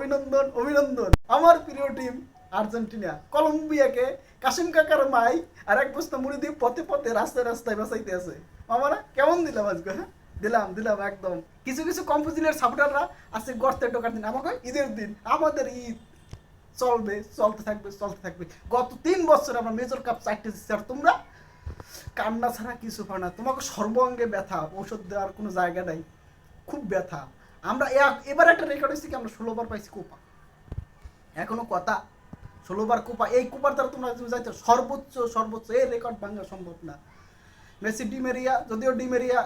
অভিনন্দন অভিনন্দন। আমার প্রিয় টিম আর্জেন্টিনা, কলম্বিয়াকে কাশিম কাকার মাই আর এক বস্তা মুড়ি দিয়ে পথে পথে রাস্তায় রাস্তায় বাঁচাইতে আছে। মামারা, কেমন দিলাম আজকে হ্যাঁ? দিলাম দিলাম একদম। কিছু কিছু কম্পোজিটের সাপোর্টাররা আছে গর্তে টোকার দিন। আমাকে ঈদের দিন, আমাদের ঈদ চলবে, চলতে থাকবে চলতে থাকবে। গত তিন বছর আমরা মেজর কাপ চারটে আর তোমরা কান্না ছাড়া কিছু হয় না। তোমাকে সর্বাঙ্গে ব্যথা ওষুধ দেওয়ার কোনো জায়গা নাই। খুব ব্যথা। আমরা এবার একটা রেকর্ড হয়েছে কি আমরা ষোলোবার পাইছি কোপা। এখনও কথা ষোলোবার কোপা, এই কোপার দ্বারা তোমরা তুমি যাইতে, সর্বোচ্চ সর্বোচ্চ এই রেকর্ড ভাঙা সম্ভব না। মেসি ডিমেরিয়া যদিও ডিমেরিয়া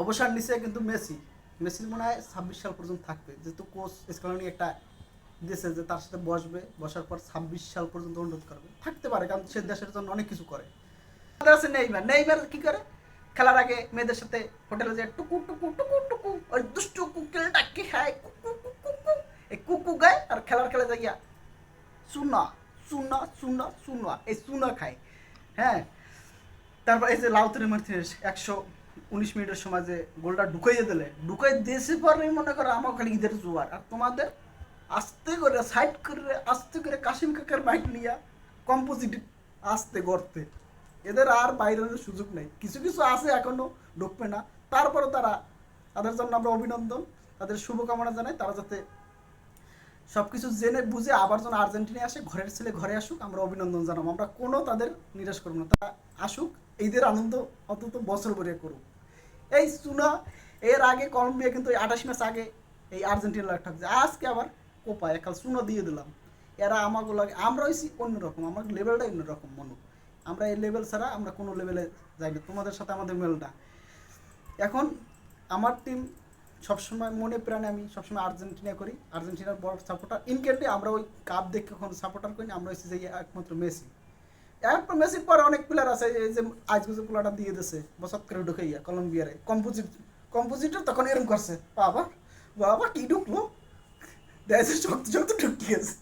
অবসর নিছে, কিন্তু মেসি মেসি মনে হয় ছাব্বিশ সাল পর্যন্ত থাকবে। যেহেতু কোচ স্কলানি একটা দিয়েছে যে তার সাথে বসবে, বসার পর ছাব্বিশ সাল পর্যন্ত অনুরোধ করবে। থাকতে পারে, কারণ সে দেশের জন্য অনেক কিছু করে। আছে নেইমার। নেইমার কি করে? খেলার আগে মেয়েদের সাথে হোটেলে যে টুকু টুকু টুকু টুকু, ওই দুষ্টু কুকেলটা কি খায় কুকু কুকু কুকু এই কুকু গায় আর খেলার খেলে যাইয়া চুনা চুনা চুনা চুনা এই চুনা খায় হ্যাঁ তারপর এই যে লাউতরে মার্টিনেস একশো উনিশ মিনিটের সময় যে গোলটা ঢুকাইয়ে দিলে ঢুকাই দিয়েছে পরে মনে করো আমার খালি ঈদের জোয়ার আর তোমাদের আস্তে করে সাইড করে আস্তে করে কাশিম কাকার বাইক নিয়ে কম্পোজিট আস্তে গড়তে এদের আর বাইরের সুযোগ নেই কিছু কিছু আছে এখনও ঢুকবে না তারপরে তারা তাদের জন্য আমরা অভিনন্দন তাদের শুভকামনা জানাই। তারা যাতে সব কিছু জেনে বুঝে আবার যেন আর্জেন্টিনায় আসে, ঘরের ছেলে ঘরে আসুক, আমরা অভিনন্দন জানাব। আমরা কোনো তাদের নিরাশ করব না। তারা আসুক, ঈদের আনন্দ অন্তত বছর ভরে করুক। এই সুনা, এর আগে কলম্বিয়া কিন্তু আঠাশ ম্যাচ আগে এই আর্জেন্টিনা লাগ থাকছে। আজকে আবার কোপা একাল সুনা দিয়ে দিলাম। এরা আমাকে লাগে, আমরা হয়েছি অন্যরকম আমার লেভেলটাই অন্যরকম মনে। আমরা এই লেভেল ছাড়া আমরা কোনো লেভেলে যাই না। তোমাদের সাথে আমাদের মেলটা। এখন আমার টিম সবসময় মনে প্রাণে আমি সবসময় আর্জেন্টিনা করি। আর্জেন্টিনার বড় সাপোর্টার ইনকেন্টে আমরা ওই কাপ দেখে কখনো সাপোর্টার করি আমরা হচ্ছে যে একমাত্র মেসি। একমাত্র মেসির পরে অনেক প্লেয়ার আছে, এই যে আজকে যে প্লেয়ারটা দিয়ে দিয়েছে বসত করে ঢুকে ইয়া কলম্বিয়ারে। কম্পোজিট, কম্পোজিটর তখন এরম করছে, বাবা বাবা, কি ঢুকলো? দেখছে শক্ত শক্ত ঢুকিয়েছে